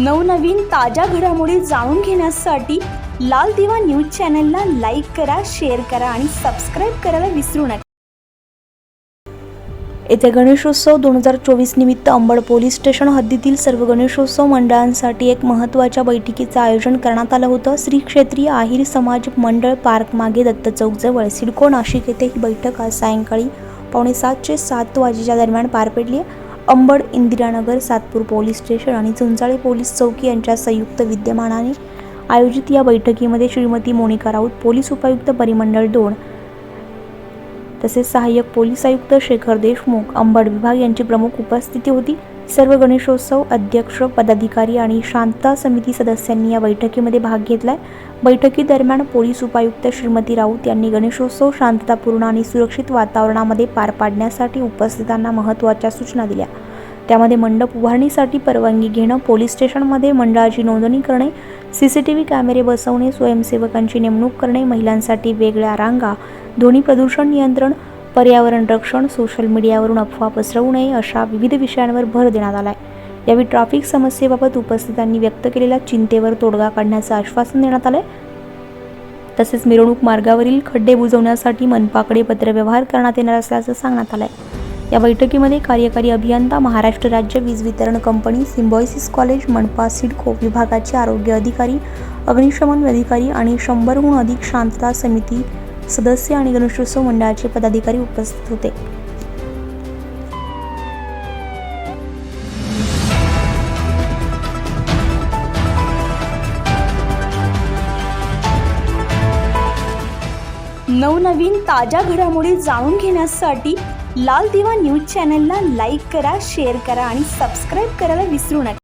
नवनवीन ताज्या घडामोडी जाणून घेण्यासाठी लाल दिवा न्यूज चॅनलला लाईक करा शेअर करा आणि सबस्क्राईब करायला विसरू नका. येत्या गणेशोत्सव दोन हजार चोवीस निमित्त अंबड पोलीस स्टेशन हद्दीतील सर्व गणेशोत्सव मंडळांसाठी एक महत्त्वाच्या बैठकीचं आयोजन करण्यात आलं होतं. श्री क्षेत्रीय आहिर समाज मंडळ पार्क मागे दत्त चौकजवळ सिडको नाशिक येथे ही बैठक आज सायंकाळी पावणे सातचे सात वाजेच्या दरम्यान पार पडली आहे. अंबड इंदिरानगर सातपूर पोलीस स्टेशन आणि चुंचाळी पोलीस चौकी यांच्या संयुक्त विद्यमानाने आयोजित या बैठकीमध्ये श्रीमती मोनिका राऊत पोलीस उपायुक्त परिमंडळ दोन तसेच सहाय्यक पोलीस आयुक्त शेखर देशमुख अंबड विभाग यांची प्रमुख उपस्थिती होती. सर्व गणेशोत्सव अध्यक्ष पदाधिकारी आणि शांतता समिती सदस्यांनी या बैठकीमध्ये भाग घेतलाय. बैठकीदरम्यान पोलीस उपायुक्त श्रीमती राऊत यांनी गणेशोत्सव शांततापूर्ण आणि सुरक्षित वातावरणामध्ये पार पाडण्यासाठी उपस्थितांना महत्त्वाच्या सूचना दिल्या. त्यामध्ये मंडप उभारणीसाठी परवानगी घेणं पोलीस स्टेशनमध्ये मंडळाची नोंदणी करणे सी सी टी व्ही कॅमेरे बसवणे स्वयंसेवकांची नेमणूक करणे महिलांसाठी वेगळ्या रांगा ध्वनी प्रदूषण नियंत्रण पर्यावरण रक्षण सोशल मीडियावरून अफवा पसरवू नये अशा विविध विषयांवर भर देण्यात आला आहे यावेळी ट्रॅफिक समस्येबाबत उपस्थितांनी व्यक्त केलेल्या चिंतेवर तोडगा काढण्याचं आश्वासन देण्यात आलंय. तसेच मिरवणूक मार्गावरील खड्डे बुजवण्यासाठी मनपाकडे पत्रव्यवहार करण्यात येणार असल्याचं सांगण्यात आलंय. या बैठकीमध्ये कार्यकारी अभियंता महाराष्ट्र राज्य वीज वितरण कंपनी सिम्बॉयसिस कॉलेज मनपा सिडको विभागाचे आरोग्य अधिकारी अग्निशमन अधिकारी आणि शंभरहून अधिक शांतता समिती सदस्य आणि गणेशोत्सव मंडळाचे पदाधिकारी उपस्थित होते. नवनवीन ताज्या घडामोडी जाणून घेण्यासाठी लाल दिवा न्यूज चॅनलला लाईक करा शेअर करा आणि सबस्क्राईब करायला विसरू नका.